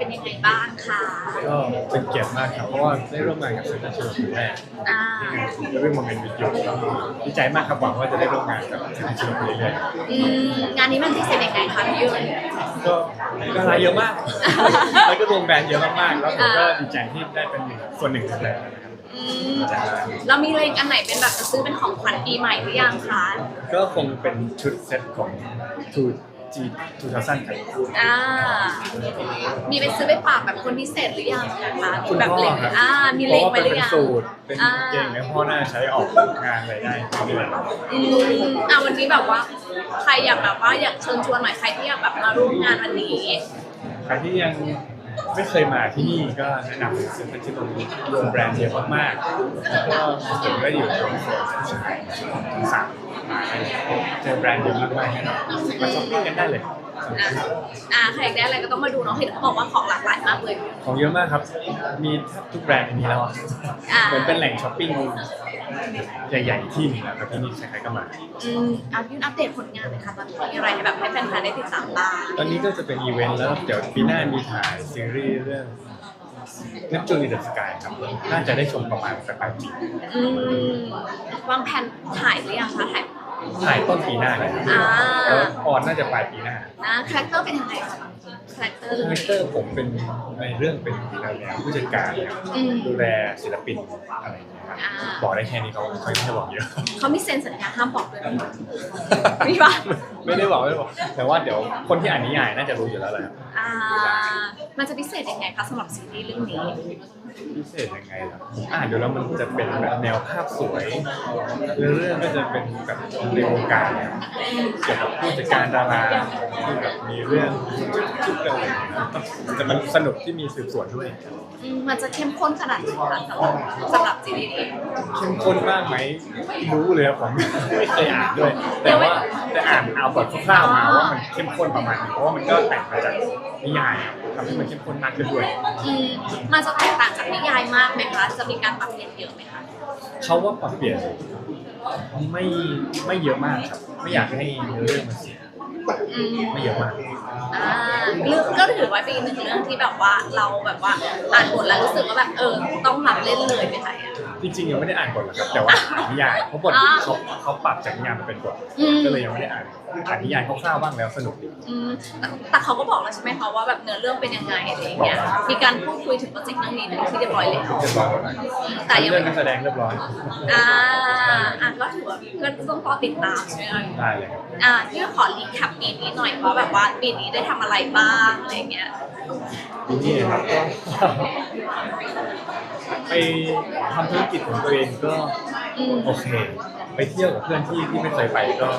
นี้เป็นยังไงบ้างคะก็เป็นเกียรติมากครับเพราะว่าได้ร่วมงานกับเซนต์ชลปีแรกอ่าแล้วเป็นโมเมนต์วิดีโอก็ดีใจมากครับหวังว่าจะได้ร่วมงานกับเซนต์ชลปีเรื่อยอืมงานนี้มันพิเศษยังไงคะพี่ยุ้ย ๆก็ดาราเยอะมาก แล้วก็รวมแบรนด์เยอะมากๆแล้วผมก็ดีใจที่ได้เป็นหนึ่งส่วนหนึ่งของแบรนด์นะครับอืมดีใจมากเรามีเลงอันไหนเป็นแบบจะซื้อเป็นของขวัญปีใหม่หรือยังคะ ก็คงเป็นชุดเซ็ตของ Two G Two Thousand ครับอ่า มีไปซื้อไปฝากแบบคนพิเศษหรือยังคะคุณแบบพ่อเลงครับอ่า มีเพเลราะงว่าไว้หเป็นรือยัง สูตรเป็นอ่า เกงเนี่ยพ่อน่าใช้ออกงานอะไรได้เรื่อยๆอืมอ่าวันนี้แบบว่า ใครอยากแบบว่าอยากเชิญชวนหน่อยใครที่อยากแบบมาร่วมงานวันนี้ ใครที่ยังไม่เคยมาที่นี่ก็แนะนำเซ็นทรัลชิดลมรวมแบรนด์เยอะมากๆแล้วก็ผมก็อยู่ตรงโซนผู้ชา แบรนด์เยอะมากๆแน่นอนมาช้อปปิ้งกันได้เลย อ่าอ่าใครอยากได้อะไรก็ต้องมาดูเนาะเห็นเขาบอกว่าของหลากหลายมากเลย ของเยอะมากครับ มีแทบทุกแบรนด์ในนี้แล้วอะอ่า เหมือนเป็นแหล่งช้อปปิ้งใหญ่ๆที่หนึงแล้วครับที่นี่ใครๆก็มา อืมอะยื่นอัปเดตผลงานเลยค่ะตอนนี้มีอะไรให้แบบให้แฟนๆได้ติดตามบ้างตอนนี้ก็จะเป็นอีเวนต์แล้วเดี๋ยวปีหน้ามีถ่ายซีรีส์เรื่องเนปจูนในเดอะสกายครับ น่าจะได้ชมประมาณปลายปี อืมวางแผนถ่ายหรือยังคะถ่าย ถ่ายต้นปีหน้าเลยอ่า แล้วออนน่าจะปลายปีหน้านะคาแรคเตอร์เป็นยังไงคะคาแรคเตอร์ คาแรคเตอร์ผมเป็นในเรื่องเป็นแนวแนวผู้จัดการครับอืมดูแลศิลปินอะไรอย่างเงี้ยครับอ่า บอกได้แค่นี้เขาเขาไม่ให้บอกเยอะ เขามีเซ็นสัญญาห้ามบอกเลยไหมมีปะ ไม่ได้บอกไม่ได้บอกแต่ว่าเดี๋ยวคนที่อ่านนิยายน่าจะรู้อยู่แล้วแหละครับอ่ามันจะพิเศษยังไงคะสำหรับซีรีส์เรื่องนี้ พิเศษยังไงล่ะผมอ่านดูแล้วมันจะเป็นแบบแนวภาพสวยเรื่องเรื่องก็จะเป็นแบบในวงการเนี่ยเกี่ยวกับผู้จัดการดาราที่แบบมีเรื่องจุ๊บๆอะไรอย่างเงี้ยแต่มันสนุกที่มีสืบสวนด้วย อืมมันจะเข้มข้นขนาดไหนคะสำหรับสำหรับซีรีส์นี้เข้มข้นมากไหมไม่รู้เลยครับผมไม่เคยอ่านด้วย แต่ว่าแต่อ่านเอาแบบคร่าวๆมาว่ามันเข้มข้นประมาณนึงเพราะว่ามันก็แต่งมาจากนิยายทำให้มันเข้มข้นมากขึ้นด้วยอืมมันจะแตกต่างจากนิยายมากไหมคะ จะมีการปรับเปลี่ยนเยอะไหมคะเขาว่าปรับเปลี่ยนไม่ไม่เยอะมากครับ ไม่อยากให้เนื้อเรื่องมันเสียอืมไม่เยอะมากอ่าเรื่องก็ถือว่าเป็นอีกหนึ่งเรื่องที่แบบว่าเราแบบว่าอ่านบทแล้วรู้สึกว่าแบบเออต้องรับเล่นเลยไหมคะ จริงๆยังไม่ได้อ่านบทหรอกครับแต่ว่าอ่านนิยายเพราะบทอ่าเขาเขาปรับจากนิยายมาเป็นบทอืม ก็เลยยังไม่ได้อ่านอ่านนิยายคร่าวๆบ้างแล้วสนุกดีอืมแต่แต่เขาก็บอกแล้วใช่ไหมคะว่าแบบเนื้อเรื่องเป็นยังไงอะไรอย่างเงี้ย มีการพูดคุยถึงโปรเจกต์เรื่องนี้เป็นที่เรียบร้อยแล้วเรียบร้อยหมดแล้วแต่ยังเรื่ไม่องนักแสดงเรียบร้อยอ่าอะก็ถือว่าก็ต้องรอติดตามใช่ไหมคะได้เลยครับ อ่าที่ขอรีแคปปีนี้หน่อยว่าแบบว่าปีนี้ได้ทำอะไรบ้างอะไรเงี้ย ปีนี้นะครับก็ ไปทำธุรกิจของตัวเองก็อืมโอเค ไปเที่ยวกับเพื่อนที่ที่ไม่เคยไปก็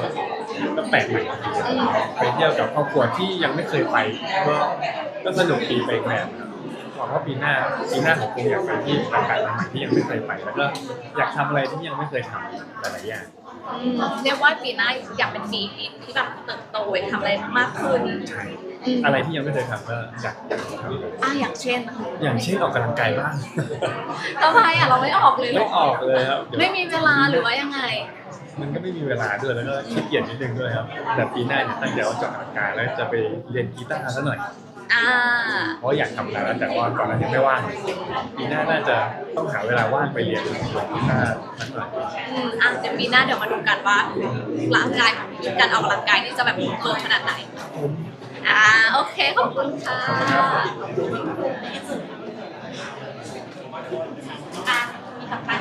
ก็แปลกใหม่ดีอืมไปเที่ยวกับครอบครัวที่ยังไม่เคยไปก็ก็สนุกดีไปอีกแบบครับหวังว่าปีหน้าปีหน้าผมคงอยากไปที่อากาศใหม่ๆที่ยังไม่เคยไปแล้วก็อยากทำอะไรที่ยังไม่เคยทำหลายๆอย่าง อืมเรียกว่าปีหน้าอยากเป็นปีที่แบบเติบโตทำอะไรมากขึ้น ใช่ อืมอะไรที่ยังไม่เคยทำก็อยากทำเลยอ่าอย่างเช่นนะคะอย่างเช่นออกกำลังกายบ้างทำไมอะเราไม่ออกเลยเหรไม่อออกเลยครับเดี๋ยวไม่มีเวลาหรือว่ายังไง มันก็ไม่มีเวลาด้วยแล้วก็ขี้เกียจนิดนึงด้วยครับแต่ปีหน้าเนี่ยตั้งใจว่าจะออกกำลังกายแล้วจะไปเรียนกีตาร์ซะหน่อย อ่า เพราะอยากทำนานแล้วแต่ว่าก่อนหน้านี้ไม่ว่างปีหน้าน่าจะต้องหาเวลาว่างไปเรียนกีตาร์สักหน่อยอืมอะเดี๋ยวปีหน้าเดี๋ยวมาดูกันว่าร่างกายของพี่การออกกำลังกายนี่จะแบบเฟิร์มขนาดไหน อ่าโอเคขอบคุณค่ะอะมีกับการ